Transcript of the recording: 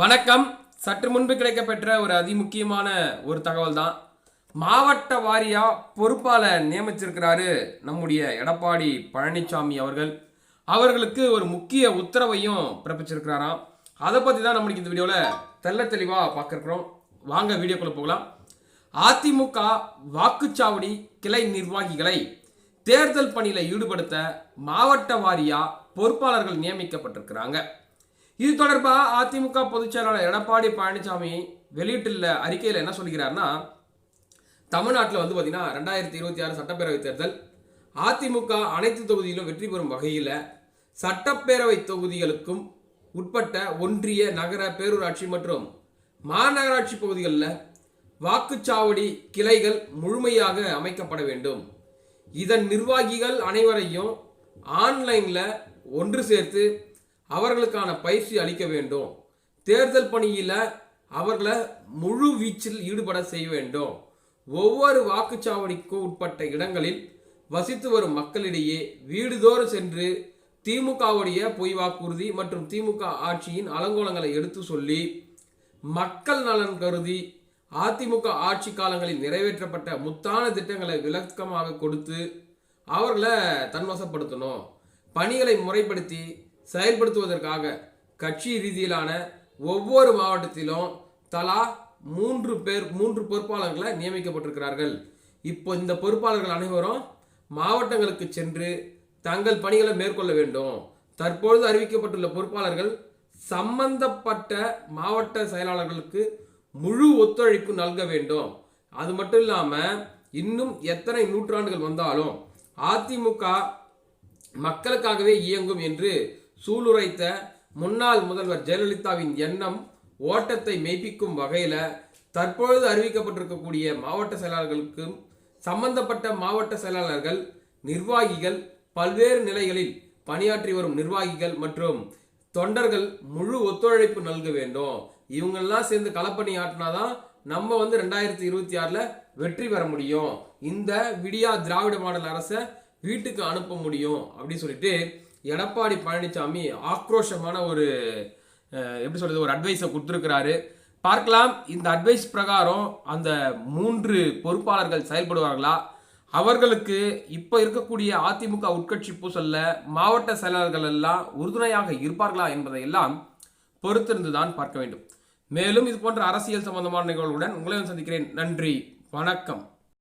வணக்கம். சற்று முன்பு கிடைக்கப்பெற்ற ஒரு அதிமுக்கியமான ஒரு தகவல் தான் மாவட்ட வாரியா பொறுப்பாளர் நியமிச்சிருக்கிறாரு நம்முடைய எடப்பாடி பழனிசாமி அவர்கள். அவர்களுக்கு ஒரு முக்கிய உத்தரவையும் பிறப்பிச்சிருக்கிறாராம். அதை பற்றி தான் நம்மளுக்கு இந்த வீடியோவில் தெள்ள தெளிவாக பார்க்குறோம். வாங்க வீடியோக்குள்ளே போகலாம். அதிமுக வாக்குச்சாவடி கிளை நிர்வாகிகளை தேர்தல் பணியில் ஈடுபடுத்த மாவட்ட வாரியாக பொறுப்பாளர்கள் நியமிக்கப்பட்டிருக்கிறாங்க. இது தொடர்பாக அதிமுக பொதுச் செயலாளர் எடப்பாடி பழனிசாமி வெளியிட்டுள்ள அறிக்கையில் என்ன சொல்கிறார்னா தமிழ்நாட்டில் வந்து பார்த்தீங்கன்னா ரெண்டாயிரத்தி இருபத்தி ஆறு சட்டப்பேரவைத் தேர்தல் அதிமுக அனைத்து தொகுதியிலும் வெற்றி பெறும் வகையில் சட்டப்பேரவை தொகுதிகளுக்கும் உட்பட்ட ஒன்றிய நகர பேரூராட்சி மற்றும் மாநகராட்சி பகுதிகளில் வாக்குச்சாவடி கிளைகள் முழுமையாக அமைக்கப்பட வேண்டும். இதன் நிர்வாகிகள் அனைவரையும் ஆன்லைனில் ஒன்று சேர்த்து அவர்களுக்கான பயிற்சி அளிக்க வேண்டும். தேர்தல் பணியில் அவர்களை முழு வீச்சில் ஈடுபட செய்ய வேண்டும். ஒவ்வொரு வாக்குச்சாவடிக்கு உட்பட்ட இடங்களில் வசித்து வரும் மக்களிடையே வீடுதோறும் சென்று திமுகவுடைய பொய் வாக்குறுதி மற்றும் திமுக ஆட்சியின் அலங்கோலங்களை எடுத்து சொல்லி மக்கள் நலன் கருதி அதிமுக ஆட்சி காலங்களில் நிறைவேற்றப்பட்ட முத்தான திட்டங்களை விளக்கமாக கொடுத்து அவர்களை தன்வசப்படுத்தணும். பணிகளை முறைப்படுத்தி செயல்படுத்துவதற்காக கட்சி ரீதியிலான ஒவ்வொரு மாவட்டத்திலும் தலா மூன்று பேர் மூன்று பொறுப்பாளர்களை நியமிக்கப்பட்டிருக்கிறார்கள். இப்போ இந்த பொறுப்பாளர்கள் அனைவரும் மாவட்டங்களுக்கு சென்று தங்கள் பணிகளை மேற்கொள்ள வேண்டும். தற்பொழுது அறிவிக்கப்பட்டுள்ள பொறுப்பாளர்கள் சம்பந்தப்பட்ட மாவட்ட செயலாளர்களுக்கு முழு ஒத்துழைப்பு நல்க வேண்டும். அது மட்டும் இல்லாமல் இன்னும் எத்தனை நூற்றாண்டுகள் வந்தாலும் அதிமுக மக்களுக்காகவே இயங்கும் என்று சூளுரைத்த முன்னாள் முதல்வர் ஜெயலலிதாவின் எண்ணம் ஓட்டத்தை மெய்ப்பிக்கும் வகையில் தற்பொழுது அறிவிக்கப்பட்டிருக்கக்கூடிய மாவட்ட செயலாளர்களுக்கும் சம்பந்தப்பட்ட மாவட்ட செயலாளர்கள் நிர்வாகிகள் பல்வேறு நிலைகளில் பணியாற்றி வரும் நிர்வாகிகள் மற்றும் தொண்டர்கள் முழு ஒத்துழைப்பு நல்க வேண்டும். இவங்கெல்லாம் சேர்ந்து களப்பணி ஆட்டினாதான் நம்ம வந்து ரெண்டாயிரத்தி இருபத்தி ஆறில் வெற்றி பெற முடியும். இந்த விடியா திராவிட மாடல் அரசை வீட்டுக்கு அனுப்ப முடியும். அப்படின்னு சொல்லிட்டு எடப்பாடி பழனிசாமி ஆக்ரோஷமான ஒரு எப்படி சொல்கிறது ஒரு அட்வைஸை கொடுத்துருக்கிறாரு. பார்க்கலாம் இந்த அட்வைஸ் பிரகாரம் அந்த மூன்று பொறுப்பாளர்கள் செயல்படுவார்களா? அவர்களுக்கு இப்போ இருக்கக்கூடிய அதிமுக உட்கட்சி பூசல்ல மாவட்ட செயலாளர்கள் எல்லாம் உறுதுணையாக இருப்பார்களா என்பதையெல்லாம் பொறுத்திருந்து தான் பார்க்க வேண்டும். மேலும் இது போன்ற அரசியல் சம்பந்தமான நிகழ்வுடன் உங்களையும் சந்திக்கிறேன். நன்றி வணக்கம்.